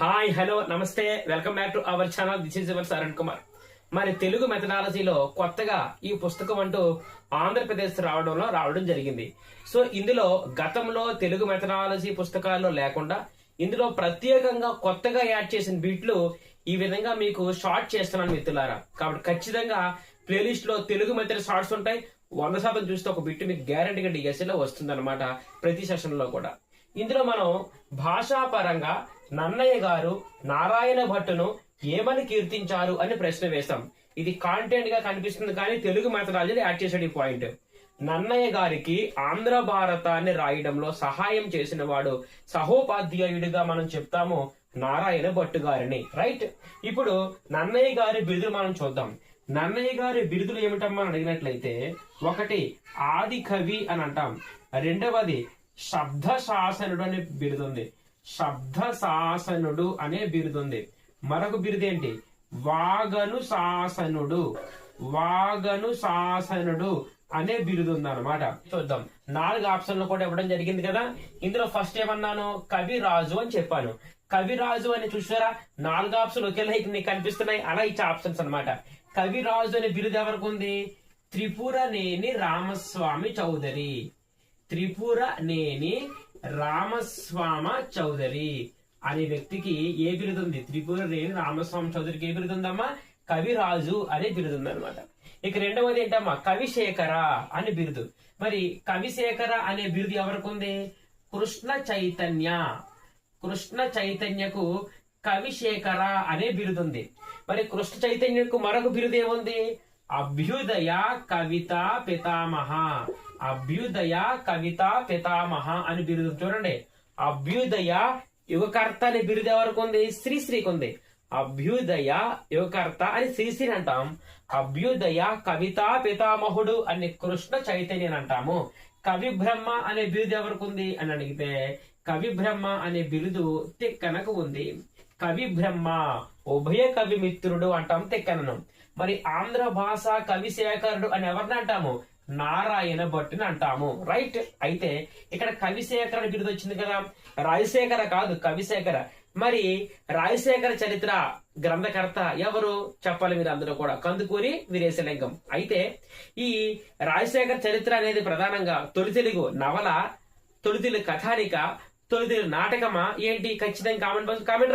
Hi hello నమస్తే. Welcome back to our channel this is your Saran Kumar మరి తెలుగు మెథడాలజీలో కొత్తగా ఈ పుస్తకం అంటూ ఆంధ్రప్రదేశ్ రావడంలో రావడం జరిగింది. సో ఇందులో గతంలో తెలుగు మెథడాలజీ పుస్తకాల్లో లేకుండా ఇందులో ప్రత్యేకంగా కొత్తగా యాడ్ చేసిన బీట్లు ఈ విధంగా మీకు షార్ట్ చేస్తున్నాను మిత్రులారా. కాబట్టి ఖచ్చితంగా ప్లేలిస్ట్లో తెలుగు మెథడ్ షార్ట్స్ ఉంటాయి. వంద శాతం చూస్తే ఒక బిట్ మీకు గ్యారంటీగా డిఎస్సీలో వస్తుంది ప్రతి సెషన్లో కూడా. ఇందులో మనం భాషాపరంగా నన్నయ్య గారు నారాయణ భట్టును ఏమని కీర్తించారు అని ప్రశ్న వేశాం. ఇది కాంటెంట్గా కనిపిస్తుంది కానీ తెలుగు మెథడాలజీ యాడ్ చేసాడు ఈ పాయింట్ నన్నయ్య గారికి ఆంధ్ర భారతాన్ని రాయడంలో సహాయం చేసిన వాడు సహోపాధ్యాయుడిగా మనం చెప్తాము నారాయణ భట్టు గారిని. రైట్ ఇప్పుడు నన్నయ్య గారి బిరుదులు మనం చూద్దాం. నన్నయ్య గారి బిరుదులు ఏమిటమ్మా అని అడిగినట్లయితే ఒకటి ఆది కవి అని అంటాం. రెండవది శబ్ద శాసనుడు అనే బిరుదుంది. శబ్ద శాసనుడు అనే బిరుదుంది. మరొక బిరుదేంటి? వాగను శాసనుడు వాగను శాసనుడు అనే బిరుదు ఉందన్నమాట చూద్దాం. నాలుగు ఆప్షన్లు కూడా ఇవ్వడం జరిగింది కదా. ఇందులో ఫస్ట్ ఏమన్నాను? కవిరాజు అని చెప్పాను. కవిరాజు అని చూసారా నాలుగు ఆప్షన్ ఒకేలా ఇక్కడ నీకు కనిపిస్తున్నాయి. అలా ఇచ్చే ఆప్షన్స్ అనమాట కవిరాజు అనే బిరుదు ఎవరికి ఉంది? త్రిపురనేని రామస్వామి చౌదరి. త్రిపుర నేని రామస్వామ చౌదరి అనే వ్యక్తికి ఏ బిరుదుంది త్రిపుర నేని రామస్వామి చౌదరికి ఏ బిరుదు ఉందమ్మా? కవిరాజు అనే బిరుదు ఉంది అనమాట ఇక రెండవది ఏంటమ్మా? కవిశేఖర అనే బిరుదు. మరి కవిశేఖర అనే బిరుదు ఎవరికి ఉంది? కృష్ణ చైతన్య. కృష్ణ చైతన్యకు కవిశేఖర అనే బిరుదుంది మరి కృష్ణ చైతన్యకు మరొక బిరుదు ఏముంది? అభ్యుదయ కవిత పితామహ. అభ్యుదయ కవిత పితామహ అని బిరుదు చూడండి. అభ్యుదయ యుగకర్త అనే బిరుదు ఎవరికి ఉంది శ్రీశ్రీకి ఉంది అభ్యుదయ యుగకర్త అని శ్రీశ్రీ అంటాం. అభ్యుదయ కవిత పితామహుడు అని కృష్ణ చైతన్య అంటాము. కవి బ్రహ్మ అనే బిరుదు ఎవరికి ఉంది అని అడిగితే కవి బ్రహ్మ అనే బిరుదు తిక్కనకు ఉంది. కవి బ్రహ్మ ఉభయ కవి మిత్రుడు అంటాం తెక్కననం. మరి ఆంధ్ర భాష కవి శేఖరుడు అని ఎవరిని అంటాము? నారాయణ భట్టుని అంటాము. రైట్ అయితే ఇక్కడ కవిశేఖర అని బిరుదు వచ్చింది కదా. రాజశేఖర కాదు కవిశేఖర మరి రాజశేఖర చరిత్ర గ్రంథకర్త ఎవరు? చెప్పాలి మీరు అందరూ కూడా. కందుకూరి వీరేశలింగం. అయితే ఈ రాజశేఖర చరిత్ర అనేది ప్రధానంగా తొలి తెలుగు నవల తొలి తెలుగు కథానిక తొలి తెలుగు నాటకమా? ఏంటి? ఖచ్చితంగా కామెంట్ బాక్స్ కామెంట్